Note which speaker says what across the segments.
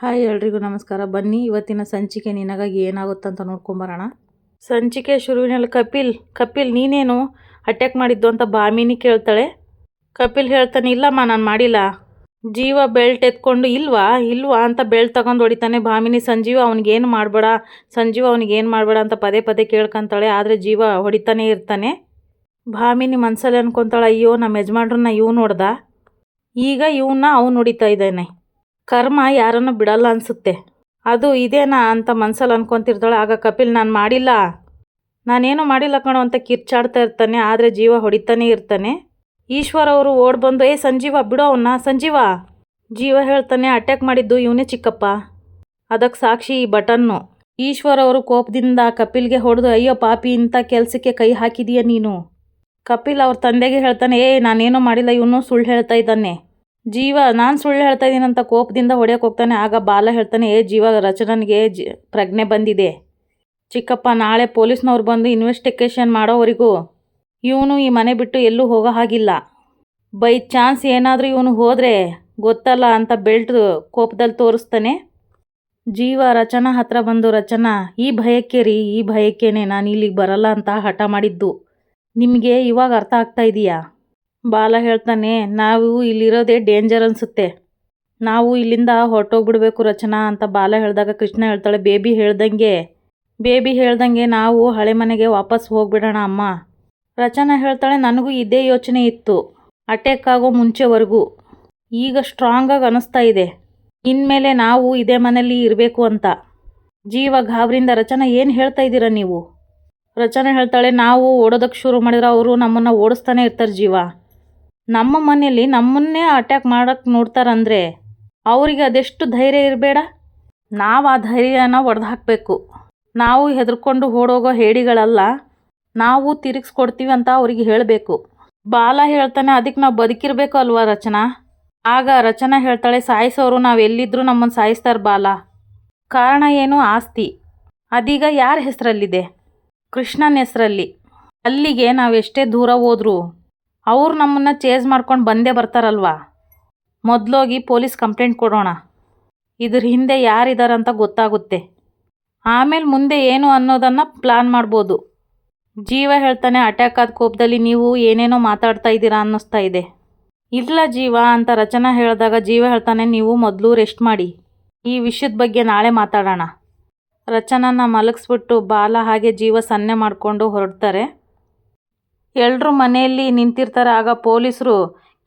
Speaker 1: Hi ಎಲ್ರಿಗೂ ನಮಸ್ಕಾರ. ಬನ್ನಿ, ಇವತ್ತಿನ ಸಂಚಿಕೆ ನಿನಗಾಗಿ ಏನಾಗುತ್ತಂತ ನೋಡ್ಕೊಂಬರೋಣ. ಸಂಚಿಕೆ ಶುರುವಿನಲ್ಲಿ ಕಪಿಲ್ ಕಪಿಲ್ ನೀನೇನು ಅಟ್ಯಾಕ್ ಮಾಡಿದ್ದು ಅಂತ ಬಾಮಿನಿ ಕೇಳ್ತಾಳೆ. ಕಪಿಲ್ ಹೇಳ್ತಾನೆ, ಇಲ್ಲಮ್ಮ, ನಾನು ಮಾಡಿಲ್ಲ. ಜೀವ ಬೆಲ್ಟ್ ಎತ್ಕೊಂಡು ಇಲ್ವಾ? ಇಲ್ವಾ ಅಂತ ಬೆಲ್ಟ್ ತಗೊಂಡು ಹೊಡಿತಾನೆ ಭಾಮಿನಿ ಸಂಜೀವ ಅವ್ನಿಗೇನು ಮಾಡಬೇಡ, ಸಂಜೀವ ಅವ್ನಿಗೇನು ಮಾಡಬೇಡ ಅಂತ ಪದೇ ಪದೇ ಕೇಳ್ಕೊಂತಾಳೆ, ಆದರೆ ಜೀವ ಹೊಡಿತಾನೆ ಇರ್ತಾನೆ. ಭಾಮಿನಿ ಮನಸ್ಸಲ್ಲಿ ಅನ್ಕೊತಾಳೆ, ಅಯ್ಯೋ ನಮ್ಮ ಯಜಮಾನ್ರನ್ನ ಇವ್ನು ನೋಡ್ದ? ಈಗ ಇವನ್ನ ಅವ್ನು ಹೊಡಿತಾ ಇದ್ದಾನೆ. ಕರ್ಮ ಯಾರನ್ನು ಬಿಡಲ್ಲ ಅನಿಸುತ್ತೆ. ಅದು ಇದೇನಾ ಅಂತ ಮನ್ಸಲ್ಲಿ ಅನ್ಕೊತಿರ್ತಾಳೆ, ಆಗ ಕಪಿಲ್ ನಾನು ಮಾಡಿಲ್ಲ. ನಾನೇನು ಮಾಡಿಲ್ಲ ಕಣೋ ಅಂತ ಕಿರ್ಚಾಡ್ತಾ ಇರ್ತಾನೆ, ಆದರೆ ಜೀವ ಹೊಡಿತಾನೆ ಇರ್ತಾನೆ. ಈಶ್ವರ ಅವರು ಓಡ್ ಬಂದು, ಏ ಸಂಜೀವ, ಬಿಡೋ ಅವನ್ನ ಸಂಜೀವ. ಜೀವ ಹೇಳ್ತಾನೆ, ಅಟ್ಯಾಕ್ ಮಾಡಿದ್ದು ಇವನೇ ಚಿಕ್ಕಪ್ಪ. ಅದಕ್ಕೆ ಸಾಕ್ಷಿ ಈ ಬಟನ್ನು. ಈಶ್ವರ ಅವರು ಕೋಪದಿಂದ ಕಪಿಲ್ಗೆ ಹೊಡೆದು, ಅಯ್ಯೋ ಪಾಪಿ, ಇಂಥ ಕೆಲಸಕ್ಕೆ ಕೈ ಹಾಕಿದೀಯ ನೀನು. ಕಪಿಲ್ ಅವ್ರ ತಂದೆಗೆ ಹೇಳ್ತಾನೆ, ಏ, ನಾನೇನು ಮಾಡಿಲ್ಲ, ಇವನು ಸುಳ್ಳು ಹೇಳ್ತಾ ಇದ್ದಾನೆ. ಜೀವ, ನಾನು ಸುಳ್ಳು ಹೇಳ್ತಾ ಅಂತ ಕೋಪದಿಂದ ಹೊಡೆಯೋಕೆ ಹೋಗ್ತಾನೆ, ಆಗ ಬಾಲ ಹೇಳ್ತಾನೆ, ಏ ಜೀವ, ರಚನನಿಗೆ ಜಿ, ಪ್ರಜ್ಞೆ ಬಂದಿದೆ. ಚಿಕ್ಕಪ್ಪ, ನಾಳೆ ಪೊಲೀಸ್ನವ್ರು ಬಂದು ಇನ್ವೆಸ್ಟಿಗೇಷನ್ ಮಾಡೋವರೆಗೂ ಇವನು ಈ ಮನೆ ಬಿಟ್ಟು ಎಲ್ಲೂ ಹೋಗೋ ಹಾಗಿಲ್ಲ. ಬೈ ಚಾನ್ಸ್ ಏನಾದರೂ ಇವನು ಹೋದರೆ ಗೊತ್ತಲ್ಲ ಅಂತ ಬೆಲ್ಟ್ ಕೋಪದಲ್ಲಿ ತೋರಿಸ್ತಾನೆ. ಜೀವ, ರಚನಾ ಹತ್ರ ಬಂದು, ರಚನಾ, ಈ ಭಯಕ್ಕೆ ರೀ, ಈ ಭಯಕ್ಕೇನೆ, ನಾನು ಇಲ್ಲಿಗೆ ಬರಲ್ಲ ಅಂತ ಹಠ ಮಾಡಿದ್ದು. ನಿಮಗೆ ಇವಾಗ ಅರ್ಥ ಆಗ್ತಾ ಇದೆಯಾ? ಬಾಲ ಹೇಳ್ತಾನೆ, ನಾವು ಇಲ್ಲಿರೋದೇ ಡೇಂಜರ್ ಅನಿಸುತ್ತೆ. ನಾವು ಇಲ್ಲಿಂದ ಹೊರಟೋಗ್ಬಿಡ್ಬೇಕು ರಚನಾ ಅಂತ ಬಾಲ ಹೇಳಿದಾಗ ಕೃಷ್ಣ ಹೇಳ್ತಾಳೆ, ಬೇಬಿ ಹೇಳ್ದಂಗೆ ಬೇಬಿ ಹೇಳ್ದಂಗೆ ನಾವು ಹಳೆ ಮನೆಗೆ ವಾಪಸ್ ಹೋಗ್ಬಿಡೋಣ ಅಮ್ಮ. ರಚನಾ ಹೇಳ್ತಾಳೆ, ನನಗೂ ಇದೇ ಯೋಚನೆ ಇತ್ತು ಅಟ್ಯಾಕ್ ಆಗೋ ಮುಂಚೆವರೆಗೂ. ಈಗ ಸ್ಟ್ರಾಂಗಾಗಿ ಅನಿಸ್ತಾ ಇದೆ. ಇನ್ಮೇಲೆ ನಾವು ಇದೇ ಮನೇಲಿ ಇರಬೇಕು ಅಂತ. ಜೀವ ಗಾಬರಿಂದ ರಚನಾ, ಏನು ಹೇಳ್ತಾ ಇದ್ದೀರಾ ನೀವು? ರಚನೆ ಹೇಳ್ತಾಳೆ, ನಾವು ಓಡೋದಕ್ಕೆ ಶುರು ಮಾಡಿದ್ರೆ ಅವರು ನಮ್ಮನ್ನು ಓಡಿಸ್ತಾನೆ ಇರ್ತಾರೆ ಜೀವ. ನಮ್ಮ ಮನೆಯಲ್ಲಿ ನಮ್ಮನ್ನೇ ಅಟ್ಯಾಕ್ ಮಾಡೋಕ್ಕೆ ನೋಡ್ತಾರಂದರೆ ಅವರಿಗೆ ಅದೆಷ್ಟು ಧೈರ್ಯ ಇರಬೇಡ? ನಾವು ಆ ಧೈರ್ಯನ ಒಡೆದು ಹಾಕಬೇಕು ನಾವು ಹೆದರ್ಕೊಂಡು ಓಡೋಗೋ ಹೇಡಿಗಳಲ್ಲ, ನಾವು ತಿರುಗಿಸ್ಕೊಡ್ತೀವಿ ಅಂತ ಅವ್ರಿಗೆ ಹೇಳಬೇಕು. ಬಾಲ ಹೇಳ್ತಾನೆ ಅದಕ್ಕೆ ನಾವು ಬದುಕಿರಬೇಕು ಅಲ್ವಾ ರಚನಾ? ಆಗ ರಚನಾ ಹೇಳ್ತಾಳೆ, ಸಾಯಿಸೋರು, ನಾವು ಎಲ್ಲಿದ್ದರೂ ನಮ್ಮನ್ನು ಸಾಯಿಸ್ತಾರೆ ಬಾಲ. ಕಾರಣ ಏನು? ಆಸ್ತಿ. ಅದೀಗ ಯಾರ ಹೆಸರಲ್ಲಿದೆ? ಕೃಷ್ಣನ ಹೆಸರಲ್ಲಿ. ಅಲ್ಲಿಗೆ ನಾವು ಎಷ್ಟೇ ದೂರ ಹೋದ್ರೂ ಅವ್ರು ನಮ್ಮನ್ನು ಚೇಸ್ ಮಾಡ್ಕೊಂಡು ಬಂದೇ ಬರ್ತಾರಲ್ವಾ? ಮೊದಲೋಗಿ ಪೊಲೀಸ್ ಕಂಪ್ಲೇಂಟ್ ಕೊಡೋಣ. ಇದ್ರ ಹಿಂದೆ ಯಾರಿದಾರಂತ ಗೊತ್ತಾಗುತ್ತೆ. ಆಮೇಲೆ ಮುಂದೆ ಏನು ಅನ್ನೋದನ್ನು ಪ್ಲಾನ್ ಮಾಡ್ಬೋದು. ಜೀವ ಹೇಳ್ತಾನೆ ಅಟ್ಯಾಕ್ ಆದ ಕೋಪದಲ್ಲಿ ನೀವು ಏನೇನೋ ಮಾತಾಡ್ತಾ ಇದ್ದೀರಾ ಅನ್ನಿಸ್ತಾ ಇದೆ. ಇಲ್ಲ ಜೀವ ಅಂತ ರಚನಾ ಹೇಳಿದಾಗ ಜೀವ ಹೇಳ್ತಾನೆ, ನೀವು ಮೊದಲು ರೆಸ್ಟ್ ಮಾಡಿ. ಈ ವಿಷಯದ ಬಗ್ಗೆ ನಾಳೆ ಮಾತಾಡೋಣ. ರಚನನ ಮಲಗಿಸ್ಬಿಟ್ಟು ಬಾಲ ಹಾಗೆ ಜೀವ ಸನ್ನೆ ಮಾಡಿಕೊಂಡು ಹೊರಡ್ತಾರೆ. ಎಲ್ಲರೂ ಮನೆಯಲ್ಲಿ ನಿಂತಿರ್ತಾರೆ. ಆಗ ಪೊಲೀಸರು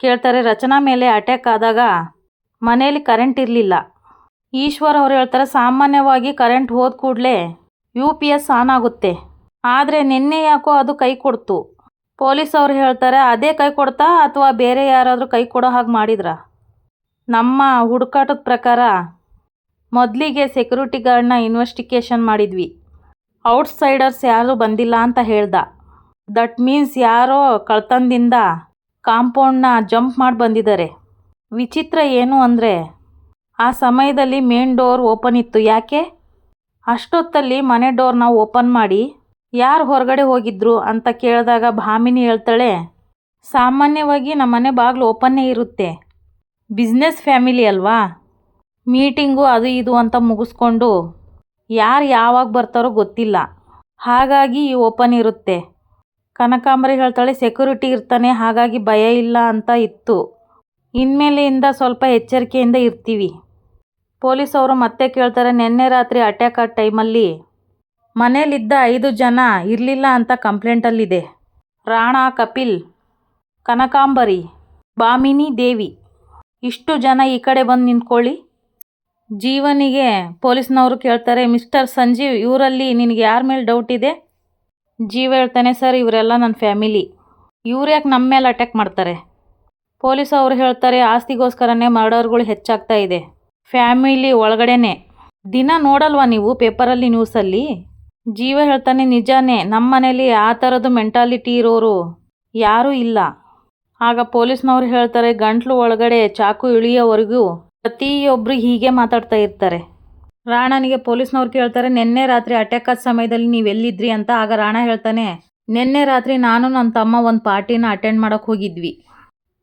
Speaker 1: ಕೇಳ್ತಾರೆ, ರಚನಾ ಮೇಲೆ ಅಟ್ಯಾಕ್ ಆದಾಗ ಮನೆಯಲ್ಲಿ ಕರೆಂಟ್ ಇರಲಿಲ್ಲ. ಈಶ್ವರ್ ಅವ್ರು ಹೇಳ್ತಾರೆ, ಸಾಮಾನ್ಯವಾಗಿ ಕರೆಂಟ್ ಹೋದ ಕೂಡಲೇ ಯು ಪಿ ಎಸ್ ಆನ್ ಆಗುತ್ತೆ. ಆದರೆ ನಿನ್ನೆ ಯಾಕೋ ಅದು ಕೈ ಕೊಡ್ತು. ಪೊಲೀಸ್ ಅವ್ರು ಹೇಳ್ತಾರೆ, ಅದೇ ಕೈ ಕೊಡ್ತಾ ಅಥವಾ ಬೇರೆ ಯಾರಾದರೂ ಕೈ ಕೊಡೋ ಹಾಗೆ ಮಾಡಿದ್ರಾ? ನಮ್ಮ ಹುಡುಕಾಟದ ಪ್ರಕಾರ ಮೊದಲಿಗೆ ಸೆಕ್ಯೂರಿಟಿ ಗಾರ್ಡ್ನ ಇನ್ವೆಸ್ಟಿಗೇಷನ್ ಮಾಡಿದ್ವಿ. ಔಟ್ಸೈಡರ್ಸ್ ಯಾರೂ ಬಂದಿಲ್ಲ ಅಂತ ಹೇಳ್ದ. ದಟ್ ಮೀನ್ಸ್ ಯಾರೋ ಕಳ್ತನದಿಂದ ಕಾಂಪೌಂಡ್ನ ಜಂಪ್ ಮಾಡಿ ಬಂದಿದ್ದಾರೆ. ವಿಚಿತ್ರ ಏನು ಅಂದರೆ, ಆ ಸಮಯದಲ್ಲಿ ಮೇನ್ ಡೋರ್ ಓಪನ್ ಇತ್ತು. ಯಾಕೆ? ಅಷ್ಟೊತ್ತಲ್ಲಿ ಮನೆ ಡೋರ್ನ ಓಪನ್ ಮಾಡಿ, ಯಾರು ಹೊರಗಡೆ ಹೋಗಿದ್ರು ಅಂತ ಕೇಳಿದಾಗ ಭಾಮಿನಿ ಹೇಳ್ತಾಳೆ, ಸಾಮಾನ್ಯವಾಗಿ ನಮ್ಮ ಮನೆ ಬಾಗಿಲು ಓಪನ್ನೇ ಇರುತ್ತೆ. ಬಿಸ್ನೆಸ್ ಫ್ಯಾಮಿಲಿ ಅಲ್ವಾ? ಮೀಟಿಂಗು ಅದು ಇದು ಅಂತ ಮುಗಿಸ್ಕೊಂಡು ಯಾರು ಯಾವಾಗ ಬರ್ತಾರೋ ಗೊತ್ತಿಲ್ಲ. ಹಾಗಾಗಿ ಈ ಓಪನ್ ಇರುತ್ತೆ. ಕನಕಾಂಬರಿ ಹೇಳ್ತಾಳೆ ಸೆಕ್ಯೂರಿಟಿ ಇರ್ತಾನೆ, ಹಾಗಾಗಿ ಭಯ ಇಲ್ಲ ಅಂತ ಇತ್ತು. ಇನ್ಮೇಲೆಯಿಂದ ಸ್ವಲ್ಪ ಎಚ್ಚರಿಕೆಯಿಂದ ಇರ್ತೀವಿ. ಪೊಲೀಸ್ ಅವರು ಮತ್ತೆ ಕೇಳ್ತಾರೆ, ನಿನ್ನೆ ರಾತ್ರಿ ಅಟ್ಯಾಕ್ ಆದ ಟೈಮಲ್ಲಿ ಮನೇಲಿದ್ದ ಐದು ಜನ ಇರಲಿಲ್ಲ ಅಂತ ಕಂಪ್ಲೇಂಟಲ್ಲಿದೆ ರಾಣಾ, ಕಪಿಲ್, ಕನಕಾಂಬರಿ, ಬಾಮಿನಿ, ದೇವಿ, ಇಷ್ಟು ಜನ ಈ ಕಡೆ ಬಂದು ನಿಂತ್ಕೊಳ್ಳಿ. ಜೀವನಿಗೆ ಪೊಲೀಸ್ನವರು ಕೇಳ್ತಾರೆ, ಮಿಸ್ಟರ್ ಸಂಜೀವ್, ಇವರಲ್ಲಿ ನಿನಗೆ ಯಾರ ಮೇಲೆ ಡೌಟ್ ಇದೆ? ಜೀವ ಹೇಳ್ತಾನೆ, ಸರ್, ಇವರೆಲ್ಲ ನನ್ನ ಫ್ಯಾಮಿಲಿ. ಇವ್ರು ಯಾಕೆ ನಮ್ಮ ಮೇಲೆ ಅಟ್ಯಾಕ್ ಮಾಡ್ತಾರೆ? ಪೊಲೀಸ್ ಅವರು ಹೇಳ್ತಾರೆ, ಆಸ್ತಿಗೋಸ್ಕರನೇ ಮರ್ಡರ್ಗಳು ಹೆಚ್ಚಾಗ್ತಾ ಇದೆ. ಫ್ಯಾಮಿಲಿ ಒಳಗಡೆನೆ. ದಿನ ನೋಡಲ್ವಾ ನೀವು ಪೇಪರಲ್ಲಿ, ನ್ಯೂಸಲ್ಲಿ? ಜೀವ ಹೇಳ್ತಾನೆ, ನಿಜಾನೇ ನಮ್ಮ ಮನೇಲಿ ಆ ಥರದ್ದು ಮೆಂಟಾಲಿಟಿ ಇರೋರು ಯಾರೂ ಇಲ್ಲ. ಆಗ ಪೊಲೀಸ್ನವ್ರು ಹೇಳ್ತಾರೆ, ಗಂಟ್ಲು ಒಳಗಡೆ, ಚಾಕು ಇಳಿಯೋವರೆಗೂ ಪ್ರತಿಯೊಬ್ಬರು ಹೀಗೆ ಮಾತಾಡ್ತಾ ಇರ್ತಾರೆ. ರಾಣನಿಗೆ ಪೊಲೀಸ್ನವ್ರು ಕೇಳ್ತಾರೆ, ನಿನ್ನೆ ರಾತ್ರಿ ಅಟ್ಯಾಕ್ ಆದ ಸಮಯದಲ್ಲಿ ನೀವು ಎಲ್ಲಿದ್ರಿ ಅಂತ ಆಗ ರಾಣ ಹೇಳ್ತಾನೆ, ನಿನ್ನೆ ರಾತ್ರಿ ನಾನು ನನ್ನ ತಮ್ಮ ಒಂದು ಪಾರ್ಟಿನ ಅಟೆಂಡ್ ಮಾಡೋಕೆ ಹೋಗಿದ್ವಿ.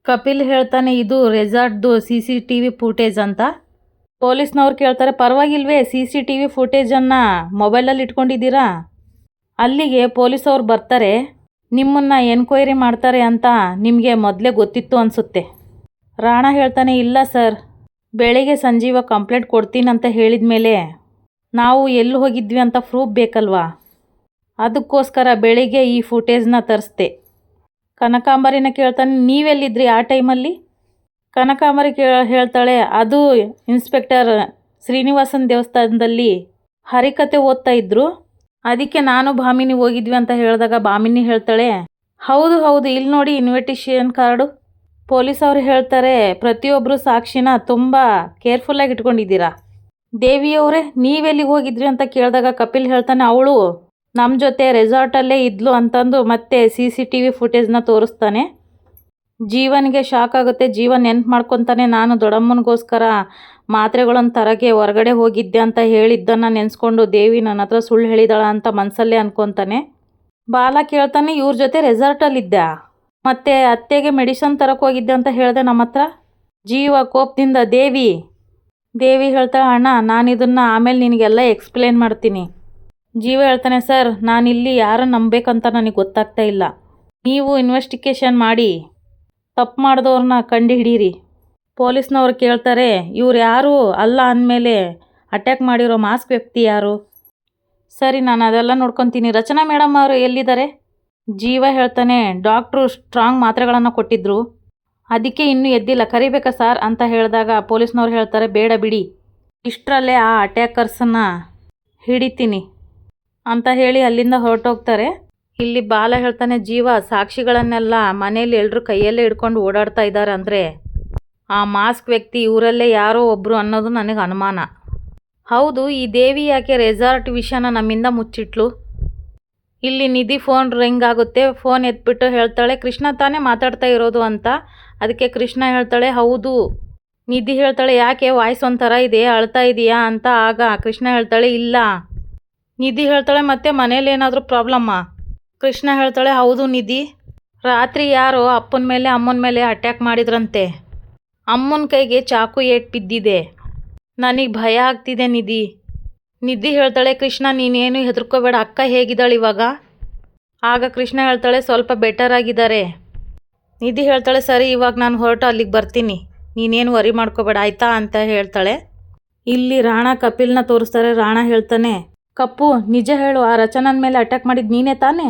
Speaker 1: ಕಪಿಲ್ ಹೇಳ್ತಾನೆ, ಇದು ರೆಸಾರ್ಟ್ದು C C T V footage ಅಂತ. ಪೊಲೀಸ್ನವ್ರು ಕೇಳ್ತಾರೆ, ಪರವಾಗಿಲ್ವೇ, ಸಿ ಸಿ ಟಿ ವಿ ಫೂಟೇಜನ್ನು ಮೊಬೈಲಲ್ಲಿ ಇಟ್ಕೊಂಡಿದ್ದೀರಾ? ಅಲ್ಲಿಗೆ ಪೊಲೀಸವ್ರು ಬರ್ತಾರೆ, ನಿಮ್ಮನ್ನು ಎನ್ಕ್ವೈರಿ ಮಾಡ್ತಾರೆ ಅಂತ ನಿಮಗೆ ಮೊದಲೇ ಗೊತ್ತಿತ್ತು ಅನಿಸುತ್ತೆ. ರಾಣ ಹೇಳ್ತಾನೆ, ಇಲ್ಲ ಸರ್ ಬೆಳಿಗ್ಗೆ ಸಂಜೀವ ಕಂಪ್ಲೇಂಟ್ ಅಂತ ಹೇಳಿದ ಮೇಲೆ ನಾವು ಎಲ್ಲಿ ಹೋಗಿದ್ವಿ ಅಂತ ಪ್ರೂಫ್ ಬೇಕಲ್ವಾ? ಅದಕ್ಕೋಸ್ಕರ ಬೆಳಿಗ್ಗೆ ಈ ಫುಟೇಜ್ನ ತರಿಸ್ದೆ. ಕನಕಾಂಬರಿನ ಕೇಳ್ತಾನೆ, ನೀವೆಲ್ಲಿದ್ರಿ ಆ ಟೈಮಲ್ಲಿ? ಕನಕಾಂಬರಿ ಕೇ ಹೇಳ್ತಾಳೆ, ಅದು ಇನ್ಸ್ಪೆಕ್ಟರ್ ಶ್ರೀನಿವಾಸನ್ ದೇವಸ್ಥಾನದಲ್ಲಿ ಹರಿಕತೆ ಓದ್ತಾ ಇದ್ರು. ಅದಕ್ಕೆ ನಾನು ಭಾಮಿನಿ ಹೋಗಿದ್ವಿ ಅಂತ ಹೇಳಿದಾಗ ಭಾಮಿನಿ ಹೇಳ್ತಾಳೆ, ಹೌದು ಹೌದು ಇಲ್ಲಿ ನೋಡಿ ಇನ್ವಿಟೇಷನ್ ಕಾರ್ಡು ಪೊಲೀಸ್ ಅವರು ಹೇಳ್ತಾರೆ ಪ್ರತಿಯೊಬ್ಬರು ಸಾಕ್ಷಿನ ತುಂಬ ಕೇರ್ಫುಲ್ಲಾಗಿ ಇಟ್ಕೊಂಡಿದ್ದೀರಾ? ದೇವಿಯವರೇ, ನೀವೆಲ್ಲಿಗೆ ಹೋಗಿದ್ರಿ ಅಂತ ಕೇಳಿದಾಗ ಕಪಿಲ್ ಹೇಳ್ತಾನೆ, ಅವಳು ನಮ್ಮ ಜೊತೆ ರೆಸಾರ್ಟಲ್ಲೇ ಇದ್ಲು ಅಂತಂದು ಮತ್ತೆ ಸಿ ಸಿ ಟಿ ವಿ ಫುಟೇಜ್ನ ತೋರಿಸ್ತಾನೆ. ಜೀವನಿಗೆ ಶಾಕ್ ಆಗುತ್ತೆ, ಜೀವನ್ ನೆನ್ಪು ಮಾಡ್ಕೊತಾನೆ, ನಾನು ದೊಡ್ಡಮ್ಮನಿಗೋಸ್ಕರ ಮಾತ್ರೆಗಳನ್ನು ತರಗೆ ಹೊರಗಡೆ ಹೋಗಿದ್ದೆ ಅಂತ ಹೇಳಿದ್ದನ್ನು ನೆನೆಸ್ಕೊಂಡು ದೇವಿ ನನ್ನ ಹತ್ರ ಸುಳ್ಳು ಹೇಳಿದಾಳ ಅಂತ ಮನಸ್ಸಲ್ಲೇ ಅನ್ಕೊತಾನೆ. ಬಾಲ ಕೇಳ್ತಾನೆ, ಇವ್ರ ಜೊತೆ ರೆಸಾರ್ಟಲ್ಲಿದ್ದ ಮತ್ತೆ ಅತ್ತೆಗೆ ಮೆಡಿಸನ್ ತರಕ್ಕೆ ಹೋಗಿದ್ದೆ ಅಂತ ಹೇಳಿದೆ ನಮ್ಮ ಹತ್ರ. ಜೀವ ಕೋಪದಿಂದ, ದೇವಿ ದೇವಿ ಹೇಳ್ತಾಳೆ, ಅಣ್ಣ, ನಾನು ಇದನ್ನು ಆಮೇಲೆ ನಿನಗೆಲ್ಲ ಎಕ್ಸ್ಪ್ಲೇನ್ ಮಾಡ್ತೀನಿ. ಜೀವ ಹೇಳ್ತಾನೆ, ಸರ್ ನಾನಿಲ್ಲಿ ಯಾರನ್ನು ನಂಬಬೇಕಂತ ನನಗೆ ಗೊತ್ತಾಗ್ತಾ ಇಲ್ಲ. ನೀವು ಇನ್ವೆಸ್ಟಿಗೇಷನ್ ಮಾಡಿ, ತಪ್ಪು ಮಾಡಿದವ್ರನ್ನ ಕಂಡು ಹಿಡೀರಿ ಪೊಲೀಸ್ನವ್ರು ಕೇಳ್ತಾರೆ, ಇವ್ರು ಯಾರು ಅಲ್ಲ ಅಂದಮೇಲೆ ಅಟ್ಯಾಕ್ ಮಾಡಿರೋ ಮಾಸ್ಕ್ ವ್ಯಕ್ತಿ ಯಾರು? ಸರಿ, ನಾನು ಅದೆಲ್ಲ ನೋಡ್ಕೊತೀನಿ. ರಚನಾ ಮೇಡಮ್ ಅವರು ಎಲ್ಲಿದ್ದಾರೆ? ಜೀವ ಹೇಳ್ತಾನೆ, ಡಾಕ್ಟ್ರು ಸ್ಟ್ರಾಂಗ್ ಮಾತ್ರೆಗಳನ್ನು ಕೊಟ್ಟಿದ್ರು. ಅದಕ್ಕೆ ಇನ್ನೂ ಎದ್ದಿಲ್ಲ. ಕರಿಬೇಕಾ ಸರ್? ಅಂತ ಹೇಳಿದಾಗ ಪೊಲೀಸ್ನವ್ರು ಹೇಳ್ತಾರೆ, ಬೇಡ ಬಿಡಿ. ಇಷ್ಟರಲ್ಲೇ ಆ ಅಟ್ಯಾಕರ್ಸನ್ನು ಹಿಡಿತೀನಿ. ಅಂತ ಹೇಳಿ ಅಲ್ಲಿಂದ ಹೊರಟೋಗ್ತಾರೆ. ಇಲ್ಲಿ ಬಾಲ ಹೇಳ್ತಾನೆ, ಜೀವ, ಸಾಕ್ಷಿಗಳನ್ನೆಲ್ಲ ಮನೇಲಿ ಎಲ್ಲರೂ ಕೈಯಲ್ಲೇ ಹಿಡ್ಕೊಂಡು ಓಡಾಡ್ತಾ ಇದ್ದಾರೆ ಅಂದರೆ ಆ ಮಾಸ್ಕ್ ವ್ಯಕ್ತಿ ಇವರಲ್ಲೇ ಯಾರೋ ಒಬ್ಬರು ಅನ್ನೋದು ನನಗೆ ಅನುಮಾನ. ಹೌದು, ಈ ದೇವಿ ಯಾಕೆ ರೆಸಾರ್ಟ್ ವಿಷಯನ ನಮ್ಮಿಂದ ಮುಚ್ಚಿಟ್ಲು? ಇಲ್ಲಿ ನಿಧಿ ಫೋನ್ ರಿಂಗ್ ಆಗುತ್ತೆ. ಫೋನ್ ಎತ್ಬಿಟ್ಟು ಹೇಳ್ತಾಳೆ, ಕೃಷ್ಣ ತಾನೇ ಮಾತಾಡ್ತಾ ಇರೋದು ಅಂತ. ಅದಕ್ಕೆ ಕೃಷ್ಣ ಹೇಳ್ತಾಳೆ, ಹೌದು. ನಿಧಿ ಹೇಳ್ತಾಳೆ, ಯಾಕೆ ವಾಯ್ಸ್ ಒಂಥರ ಇದೆ, ಅಳ್ತಾ ಇದೆಯಾ? ಅಂತ ಆಗ ಕೃಷ್ಣ ಹೇಳ್ತಾಳೆ, ಇಲ್ಲ. ನಿಧಿ ಹೇಳ್ತಾಳೆ, ಮತ್ತೆ ಮನೇಲಿ ಏನಾದರೂ ಪ್ರಾಬ್ಲಮ್ಮ? ಕೃಷ್ಣ ಹೇಳ್ತಾಳೆ, ಹೌದು ನಿಧಿ. ರಾತ್ರಿ ಯಾರೋ ಅಪ್ಪನ ಮೇಲೆ, ಅಮ್ಮನ ಮೇಲೆ ಅಟ್ಯಾಕ್ ಮಾಡಿದ್ರಂತೆ. ಅಮ್ಮನ ಕೈಗೆ ಚಾಕು ಏಟ್ ಬಿದ್ದಿದೆ. ನನಗೆ ಭಯ ಆಗ್ತಿದೆ ನಿಧಿ. ನಿಧಿ ಹೇಳ್ತಾಳೆ, ಕೃಷ್ಣ, ನೀನೇನು ಹೆದರ್ಕೋಬೇಡ, ಅಕ್ಕ ಹೇಗಿದ್ದಾಳೆ ಇವಾಗ? ಆಗ ಕೃಷ್ಣ ಹೇಳ್ತಾಳೆ, ಸ್ವಲ್ಪ ಬೆಟರ್ ಆಗಿದ್ದಾರೆ. ನಿಧಿ ಹೇಳ್ತಾಳೆ, ಸರಿ, ಇವಾಗ ನಾನು ಹೊರಟು ಅಲ್ಲಿಗೆ ಬರ್ತೀನಿ. ನೀನೇನು ವರಿ ಮಾಡ್ಕೋಬೇಡ, ಆಯ್ತಾ? ಅಂತ ಹೇಳ್ತಾಳೆ. ಇಲ್ಲಿ ರಾಣ ಕಪಿಲ್ನ ತೋರಿಸ್ತಾರೆ, ರಾಣ ಹೇಳ್ತಾನೆ, ಕಪ್ಪು, ನಿಜ ಹೇಳು, ಆ ರಚನನ ಮೇಲೆ ಅಟ್ಯಾಕ್ ಮಾಡಿದ್ದು ನೀನೇ ತಾನೇ?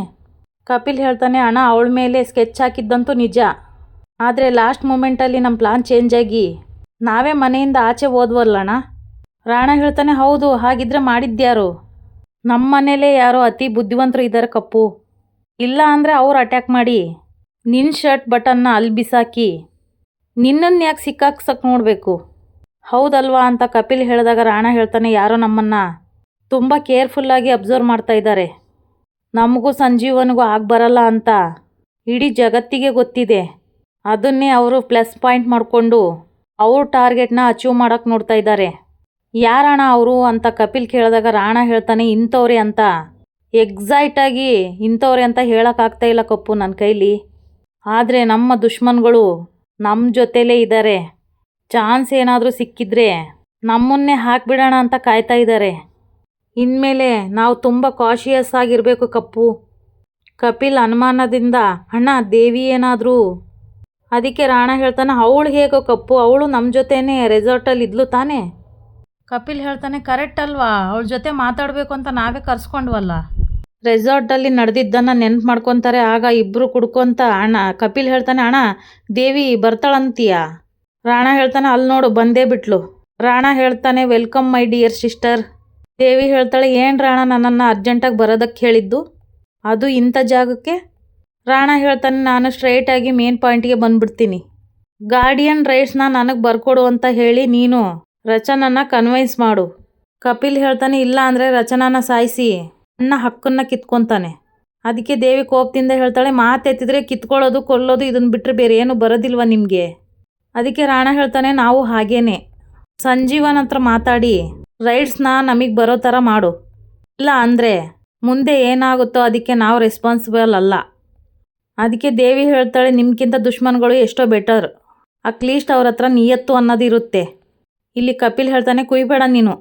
Speaker 1: ಕಪಿಲ್ ಹೇಳ್ತಾನೆ, ಅಣ್ಣ, ಅವಳ ಮೇಲೆ ಸ್ಕೆಚ್ ಹಾಕಿದ್ದಂತೂ ನಿಜ. ಆದರೆ ಲಾಸ್ಟ್ ಮೂಮೆಂಟಲ್ಲಿ ನಮ್ಮ ಪ್ಲಾನ್ ಚೇಂಜ್ ಆಗಿ, ನಾವೇ ಮನೆಯಿಂದ ಆಚೆ ಹೋದ್ವಲ್ಲಣ್ಣ? ರಾಣ ಹೇಳ್ತಾನೆ, ಹೌದು, ಹಾಗಿದ್ರೆ ಮಾಡಿದ್ಯಾರು? ನಮ್ಮ ಮನೇಲೇ ಯಾರೋ ಅತಿ ಬುದ್ಧಿವಂತರು ಇದ್ದಾರೆ ಕಪ್ಪು. ಇಲ್ಲ ಅಂದರೆ ಅವ್ರು ಅಟ್ಯಾಕ್ ಮಾಡಿ. ನಿನ್ನ ಶರ್ಟ್ ಬಟನ್ನ ಅಲ್ಲಿ ಬಿಸಾಕಿ. ನಿನ್ನನ್ನು ಯಾಕೆ ಸಿಕ್ಕಾಕ್ಸಕ್ಕೆ ನೋಡಬೇಕು? ಹೌದಲ್ವಾ? ಅಂತ ಕಪಿಲ್ ಹೇಳಿದಾಗ ರಾಣ ಹೇಳ್ತಾನೆ, ಯಾರೋ ನಮ್ಮನ್ನು ತುಂಬ ಕೇರ್ಫುಲ್ಲಾಗಿ ಅಬ್ಸರ್ವ್ ಮಾಡ್ತಾ ಇದ್ದಾರೆ ನಮಗೂ ಸಂಜೀವನಿಗೂ ಬರಲ್ಲ ಅಂತ ಇಡೀ ಜಗತ್ತಿಗೆ ಗೊತ್ತಿದೆ. ಅದನ್ನೇ ಅವರು ಪ್ಲಸ್ ಪಾಯಿಂಟ್ ಮಾಡಿಕೊಂಡು ಅವ್ರ ಟಾರ್ಗೆಟ್ನ ಅಚೀವ್ ಮಾಡೋಕ್ಕೆ ನೋಡ್ತಾ ಇದ್ದಾರೆ ಯಾರಣ ಅವರು ಅಂತ ಕಪಿಲ್ ಕೇಳಿದಾಗ ರಾಣ ಹೇಳ್ತಾನೆ, ಇಂಥವ್ರೆ ಅಂತ. ಎಕ್ಸೈಟಾಗಿ ಇಂಥವ್ರೆ ಅಂತ ಹೇಳೋಕ್ಕಾಗ್ತಾ ಇಲ್ಲ ಕಪ್ಪು ನನ್ನ ಕೈಲಿ. ಆದರೆ ನಮ್ಮ ದುಶ್ಮನ್ಗಳು ನಮ್ಮ ಜೊತೆಲೇ ಇದ್ದಾರೆ ಚಾನ್ಸ್ ಏನಾದರೂ ಸಿಕ್ಕಿದ್ರೆ ನಮ್ಮನ್ನೇ ಹಾಕಿಬಿಡೋಣ ಅಂತ ಕಾಯ್ತಾ ಇದ್ದಾರೆ ಇನ್ಮೇಲೆ ನಾವು ತುಂಬ ಕಾಶಿಯಸ್ ಆಗಿರಬೇಕು ಕಪ್ಪು. ಕಪಿಲ್ ಅನುಮಾನದಿಂದ, ಅಣ್ಣ, ದೇವಿ ಏನಾದರೂ? ಅದಕ್ಕೆ ರಾಣ ಹೇಳ್ತಾನೆ, ಅವಳು ಹೇಗೋ ಕಪ್ಪು, ಅವಳು ನಮ್ಮ ಜೊತೆನೇ ರೆಸಾರ್ಟಲ್ಲಿ ಇದ್ಲು ತಾನೇ? ಕಪಿಲ್ ಹೇಳ್ತಾನೆ, ಕರೆಕ್ಟ್ ಅಲ್ವಾ? ಅವಳ ಜೊತೆ ಮಾತಾಡಬೇಕು ಅಂತ ನಾವೇ ಕರ್ಸ್ಕೊಂಡ್ವಲ್ಲ. ರೆಸಾರ್ಟಲ್ಲಿ ನಡೆದಿದ್ದನ್ನು ನೆನ್ಪು ಮಾಡ್ಕೊತಾರೆ, ಆಗ ಇಬ್ಬರು ಕುಡ್ಕೊಂತ ಅಣ್ಣ, ಕಪಿಲ್ ಹೇಳ್ತಾನೆ, ಅಣ್ಣ, ದೇವಿ ಬರ್ತಾಳಂತೀಯ? ರಾಣ ಹೇಳ್ತಾನೆ, ಅಲ್ಲಿ ನೋಡು, ಬಂದೇ ಬಿಟ್ಲು. ರಾಣ ಹೇಳ್ತಾನೆ, welcome my dear sister. Devi ಹೇಳ್ತಾಳೆ, ಏನು ರಾಣ ನನ್ನನ್ನು ಅರ್ಜೆಂಟಾಗಿ ಬರೋದಕ್ಕೆ ಹೇಳಿದ್ದು? ಅದು ಇಂಥ ಜಾಗಕ್ಕೆ? ರಾಣ ಹೇಳ್ತಾನೆ, ನಾನು ಸ್ಟ್ರೈಟಾಗಿ ಮೇನ್ ಪಾಯಿಂಟ್ಗೆ ಬಂದ್ಬಿಡ್ತೀನಿ. ಗಾರ್ಡಿಯನ್ ರೈಟ್ಸ್ನ ನನಗೆ ಬರ್ಕೊಡು ಅಂತ ಹೇಳಿ ನೀನು ರಚನನ್ನ ಕನ್ವೈನ್ಸ್ ಮಾಡು. ಕಪಿಲ್ ಹೇಳ್ತಾನೆ, ಇಲ್ಲ ಅಂದರೆ ರಚನಾನ ಸಾಯಿಸಿ. ಅಣ್ಣ ಹಕ್ಕನ್ನು ಕಿತ್ಕೊತಾನೆ. ಅದಕ್ಕೆ ದೇವಿ ಕೋಪದಿಂದ ಹೇಳ್ತಾಳೆ ಮಾತೆತ್ತಿದ್ರೆ ಕಿತ್ಕೊಳ್ಳೋದು, ಕೊಲ್ಲೋದು ಇದನ್ನು ಬಿಟ್ಟರೆ ಬೇರೆ ಏನು ಬರೋದಿಲ್ವ ನಿಮಗೆ? ಅದಕ್ಕೆ ರಾಣ ಹೇಳ್ತಾನೆ, ನಾವು ಹಾಗೇನೆ. ಸಂಜೀವನ ಹತ್ರ ಮಾತಾಡಿ. ರೈಡ್ಸ್ನ ನಮಗೆ ಬರೋ ಥರ ಮಾಡು. ಇಲ್ಲ ಅಂದರೆ ಮುಂದೆ ಏನಾಗುತ್ತೋ ಅದಕ್ಕೆ ನಾವು ರೆಸ್ಪಾನ್ಸಿಬಲ್ ಅಲ್ಲ. ಅದಕ್ಕೆ ದೇವಿ ಹೇಳ್ತಾಳೆ ನಿಮ್ಗಿಂತ ದುಶ್ಮನ್ಗಳು ಎಷ್ಟೋ ಬೆಟರ್ ಅಟ್ಲೀಸ್ಟ್ ಅವ್ರ ಹತ್ರ ನಿಯತ್ತು ಅನ್ನೋದಿರುತ್ತೆ. ಇಲ್ಲಿ ಕಪಿಲ್ ಹೇಳ್ತಾನೆ, ಕುಯ್ಬೇಡ ನೀನು.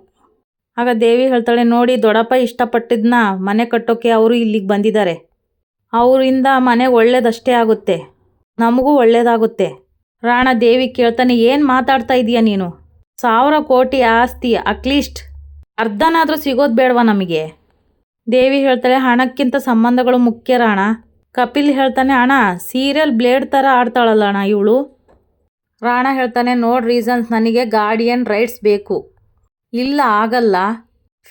Speaker 1: ಆಗ ದೇವಿ ಹೇಳ್ತಾಳೆ, ನೋಡಿ, ದೊಡ್ಡಪ್ಪ ಇಷ್ಟಪಟ್ಟಿದ್ನ ಮನೆ ಕಟ್ಟೋಕೆ ಅವರು ಇಲ್ಲಿಗೆ ಬಂದಿದ್ದಾರೆ. ಅವರಿಂದ ಮನೆ ಒಳ್ಳೇದಷ್ಟೇ ಆಗುತ್ತೆ. ನಮಗೂ ಒಳ್ಳೇದಾಗುತ್ತೆ. ರಾಣ ದೇವಿ ಕೇಳ್ತಾನೆ, ಏನು ಮಾತಾಡ್ತಾ ಇದೀಯ ನೀನು? ಸಾವಿರ ಕೋಟಿ ಆಸ್ತಿ, ಅಟ್ಲೀಸ್ಟ್ ಅರ್ಧನಾದರೂ ಸಿಗೋದು ಬೇಡವಾ ನಮಗೆ? ದೇವಿ ಹೇಳ್ತಾಳೆ, ಹಣಕ್ಕಿಂತ ಸಂಬಂಧಗಳು ಮುಖ್ಯ ರಾಣ. ಕಪಿಲ್ ಹೇಳ್ತಾನೆ, ಅಣ್ಣ, ಸೀರಿಯಲ್ ಬ್ಲೇಡ್ ಥರ ಆಡ್ತಾಳಲ್ಲ ಅಣ್ಣ ಇವಳು? ರಾಣ ಹೇಳ್ತಾನೆ, ನೋಡಿ ರೀಸನ್ಸ್ ನನಗೆ ಗಾರ್ಡಿಯನ್ ರೈಟ್ಸ್ ಬೇಕು. ಇಲ್ಲ, ಆಗಲ್ಲ.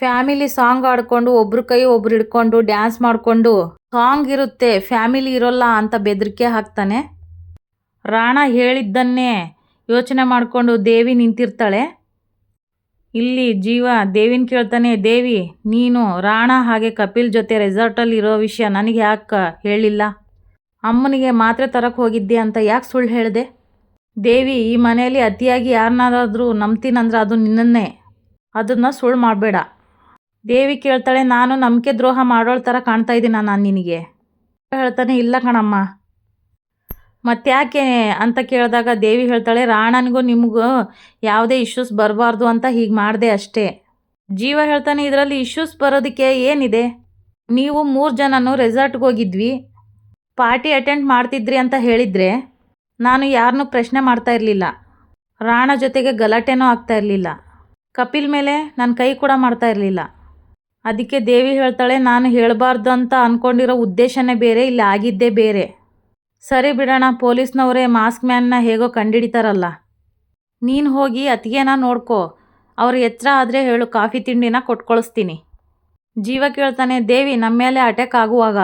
Speaker 1: ಫ್ಯಾಮಿಲಿ ಸಾಂಗ್ ಆಡ್ಕೊಂಡು ಒಬ್ರ ಕೈ ಒಬ್ರು ಹಿಡ್ಕೊಂಡು ಡ್ಯಾನ್ಸ್ ಮಾಡಿಕೊಂಡು ಸಾಂಗ್ ಇರುತ್ತೆ ಫ್ಯಾಮಿಲಿ ಇರೋಲ್ಲ ಅಂತ ಬೆದರಿಕೆ ಹಾಕ್ತಾನೆ. ರಾಣ ಹೇಳಿದ್ದನ್ನೇ ಯೋಚನೆ ಮಾಡಿಕೊಂಡು ದೇವಿ ನಿಂತಿರ್ತಾಳೆ. ಇಲ್ಲಿ ಜೀವ, ದೇವಿನ ಕೇಳ್ತಾನೆ, ದೇವಿ, ನೀನು, ರಾಣ ಹಾಗೆ ಕಪಿಲ್ ಜೊತೆ ರೆಸಾರ್ಟಲ್ಲಿ ಇರೋ ವಿಷಯ ನನಗೆ ಯಾಕೆ ಹೇಳಿಲ್ಲ? ಅಮ್ಮನಿಗೆ ಮಾತ್ರೆ ತರಕ್ಕೆ ಹೋಗಿದ್ದೆ ಅಂತ ಯಾಕೆ ಸುಳ್ಳು ಹೇಳಿದೆ? ದೇವಿ, ಈ ಮನೆಯಲ್ಲಿ ಅತಿಯಾಗಿ ಯಾರನ್ನಾದ್ರೂ ನಂಬ್ತೀನಂದ್ರೆ ಅದು ನಿನ್ನನ್ನೇ. ಅದನ್ನು ಸುಳ್ಳು ಮಾಡಬೇಡ. ದೇವಿ ಕೇಳ್ತಾಳೆ, ನಾನು ನಂಬಿಕೆ ದ್ರೋಹ ಮಾಡೋಳ ಥರ ಕಾಣ್ತಾ ಇದ್ದೀನ ನಾನು ನಿನಗೆ? ಹೇಳ್ತಾನೆ, ಇಲ್ಲ ಕಣಮ್ಮ. ಮತ್ತ್ಯಾಕೆ ಅಂತ ಕೇಳಿದಾಗ ದೇವಿ ಹೇಳ್ತಾಳೆ, ರಾಣನಿಗೂ ನಿಮಗೂ ಯಾವುದೇ ಇಶ್ಯೂಸ್ ಬರಬಾರ್ದು ಅಂತ ಹೀಗೆ ಮಾಡಿದೆ ಅಷ್ಟೇ. ಜೀವ ಹೇಳ್ತಾನೆ, ಇದರಲ್ಲಿ ಇಶ್ಯೂಸ್ ಬರೋದಕ್ಕೆ ಏನಿದೆ? ನೀವು ಮೂರು ಜನನು ರೆಸಾರ್ಟ್ಗೆ ಹೋಗಿದ್ವಿ. ಪಾರ್ಟಿ ಅಟೆಂಡ್ ಮಾಡ್ತಿದ್ರಿ ಅಂತ ಹೇಳಿದರೆ ನಾನು ಯಾರನ್ನೂ ಪ್ರಶ್ನೆ ಮಾಡ್ತಾ ಇರಲಿಲ್ಲ. ರಾಣ ಜೊತೆಗೆ ಗಲಾಟೆನೂ ಆಗ್ತಾ ಇರಲಿಲ್ಲ. ಕಪಿಲ್ ಮೇಲೆ ನನ್ನ ಕೈ ಕೂಡ ಮಾಡ್ತಾ ಇರಲಿಲ್ಲ. ಅದಕ್ಕೆ ದೇವಿ ಹೇಳ್ತಾಳೆ, ನಾನು ಹೇಳಬಾರ್ದು ಅಂತ ಅಂದ್ಕೊಂಡಿರೋ ಉದ್ದೇಶನೇ ಬೇರೆ, ಇಲ್ಲಿ ಆಗಿದ್ದೇ ಬೇರೆ. ಸರಿ ಬಿಡೋಣ, ಪೊಲೀಸ್ನವರೇ ಮಾಸ್ಕ್ ಮ್ಯಾನ್ನ ಹೇಗೋ ಕಂಡಿಡಿತಾರಲ್ಲ. ನೀನು ಹೋಗಿ ಅತ್ತಿಗೆನ ನೋಡ್ಕೋ. ಅವ್ರ ಎತ್ತರ ಆದರೆ ಹೇಳು, ಕಾಫಿ ತಿಂಡಿನ ಕೊಟ್ಕೊಳಿಸ್ತೀನಿ. ಜೀವ ಕೇಳ್ತಾನೆ, ದೇವಿ ನಮ್ಮ ಮೇಲೆ ಅಟ್ಯಾಕ್ ಆಗುವಾಗ?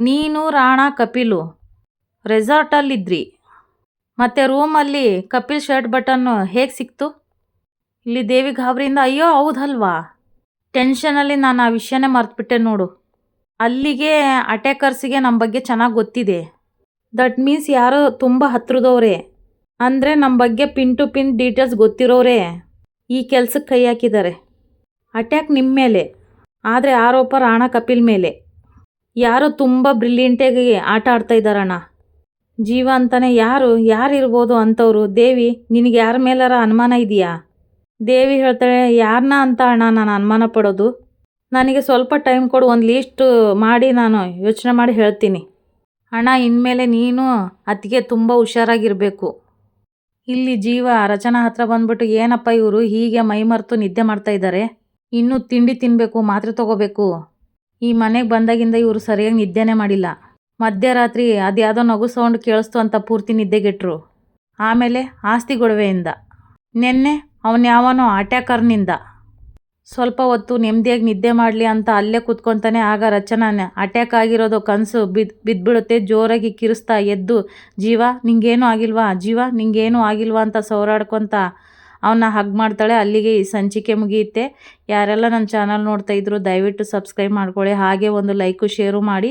Speaker 1: ನೀನು, ರಾಣ, ಕಪಿಲು. ರೆಸಾರ್ಟಲ್ಲಿದ್ರಿ. ಮತ್ತು ರೂಮಲ್ಲಿ ಕಪಿಲ್ ಶರ್ಟ್ ಬಟನ್ನು ಹೇಗೆ ಸಿಕ್ತು? ಇಲ್ಲಿ ದೇವಿ ಗಾಬರಿಯಿಂದ, ಅಯ್ಯೋ, ಹೌದಲ್ವಾ? ಟೆನ್ಷನಲ್ಲಿ ನಾನು ಆ ವಿಷಯನೇ ಮರೆತುಬಿಟ್ಟೆ ನೋಡು. ಅಲ್ಲಿಗೆ ಅಟ್ಯಾಕರ್ಸಿಗೆ ನಮ್ಮ ಬಗ್ಗೆ ಚೆನ್ನಾಗಿ ಗೊತ್ತಿದೆ. ದಟ್ ಮೀನ್ಸ್ ಯಾರೋ ತುಂಬ ಹತ್ರದವರೇ. ಅಂದರೆ ನಮ್ಮ ಬಗ್ಗೆ ಪಿನ್ ಟು ಪಿನ್ ಡೀಟೇಲ್ಸ್ ಗೊತ್ತಿರೋರೇ. ಈ ಕೆಲ್ಸಕ್ಕೆ ಕೈ ಹಾಕಿದ್ದಾರೆ. ಅಟ್ಯಾಕ್ ನಿಮ್ಮ ಮೇಲೆ. ಆದರೆ ಆರೋಪ ರಾಣ ಕಪಿಲ್ ಮೇಲೆ. ಯಾರೋ ತುಂಬ ಬ್ರಿಲಿಯಂಟಾಗಿ ಆಟ ಆಡ್ತಾ ಇದ್ದಾರಣ್ಣ. ಜೀವ ಅಂತಾನೆ ಯಾರು, ಯಾರಿರ್ಬೋದು ಅಂಥವ್ರು ದೇವಿ, ನಿನಗೆ ಯಾರ ಮೇಲಾರ ಅನುಮಾನ ಇದೆಯಾ? ದೇವಿ ಹೇಳ್ತಾಳೆ ಯಾರನ್ನ ಅಂತ ಅಣ್ಣ ನಾನು ಅನುಮಾನ ಪಡೋದು? ನನಗೆ ಸ್ವಲ್ಪ ಟೈಮ್ ಕೊಡು, ಒಂದು ಲೀಸ್ಟ್ ಮಾಡಿ ನಾನು ಯೋಚನೆ ಮಾಡಿ ಹೇಳ್ತೀನಿ. ಅಣ್ಣ, ಇನ್ಮೇಲೆ ನೀನು ಅತ್ತಿಗೆ ತುಂಬ ಹುಷಾರಾಗಿರಬೇಕು. ಇಲ್ಲಿ ಜೀವ ರಚನಾ ಹತ್ರ ಬಂದ್ಬಿಟ್ಟು, ಏನಪ್ಪ ಇವರು? ಹೀಗೆ ಮೈಮರೆತು ನಿದ್ದೆ ಮಾಡ್ತಾ ಇದ್ದಾರೆ ಇನ್ನೂ ತಿಂಡಿ ತಿನ್ನಬೇಕು ಮಾತ್ರೆ ತಗೋಬೇಕು. ಈ ಮನೆಗೆ ಬಂದಾಗಿಂದ ಇವರು ಸರಿಯಾಗಿ ನಿದ್ದೆನೇ ಮಾಡಿಲ್ಲ. ಮಧ್ಯರಾತ್ರಿ ಅದ್ಯಾವುದೋ ನಗು ಸೌಂಡ್ ಕೇಳಿಸ್ತು ಅಂತ ಪೂರ್ತಿ ನಿದ್ದೆಗೆಟ್ರು. ಆಮೇಲೆ ಆಸ್ತಿ ಗೊಡವೆಯಿಂದ. ನಿನ್ನೆ ಅವನ್ಯಾವನೋ ಅಟ್ಯಾಕರ್ನಿಂದ ಸ್ವಲ್ಪ ಹೊತ್ತು ನೆಮ್ಮದಿಯಾಗಿ ನಿದ್ದೆ ಮಾಡಲಿ ಅಂತ ಅಲ್ಲೇ ಕೂತ್ಕೊತಾನೆ, ಆಗ ರಚನಾ ಅಟ್ಯಾಕ್ ಆಗಿರೋದು ಕನಸು ಬಿದ್ದು ಬಿದ್ದುಬಿಡುತ್ತೆ, ಜೋರಾಗಿ ಕಿರಿಸ್ತಾ, ಎದ್ದು, ಜೀವ, ನಿಂಗೇನು ಆಗಿಲ್ವಾ, ಜೀವ, ನಿಂಗೇನು ಆಗಿಲ್ವಾ ಅಂತ ಸೌರಾಡ್ಕೊತ ಅವನ್ನ ಹಗ್ ಮಾಡ್ತಾಳೆ. ಅಲ್ಲಿಗೆ ಈ ಸಂಚಿಕೆ ಮುಗಿಯುತ್ತೆ. ಯಾರೆಲ್ಲ ನನ್ನ ಚಾನಲ್ ನೋಡ್ತಾ ಇದ್ರು, ದಯವಿಟ್ಟು ಸಬ್ಸ್ಕ್ರೈಬ್ ಮಾಡ್ಕೊಳ್ಳಿ. ಹಾಗೆ ಒಂದು ಲೈಕು ಶೇರು ಮಾಡಿ.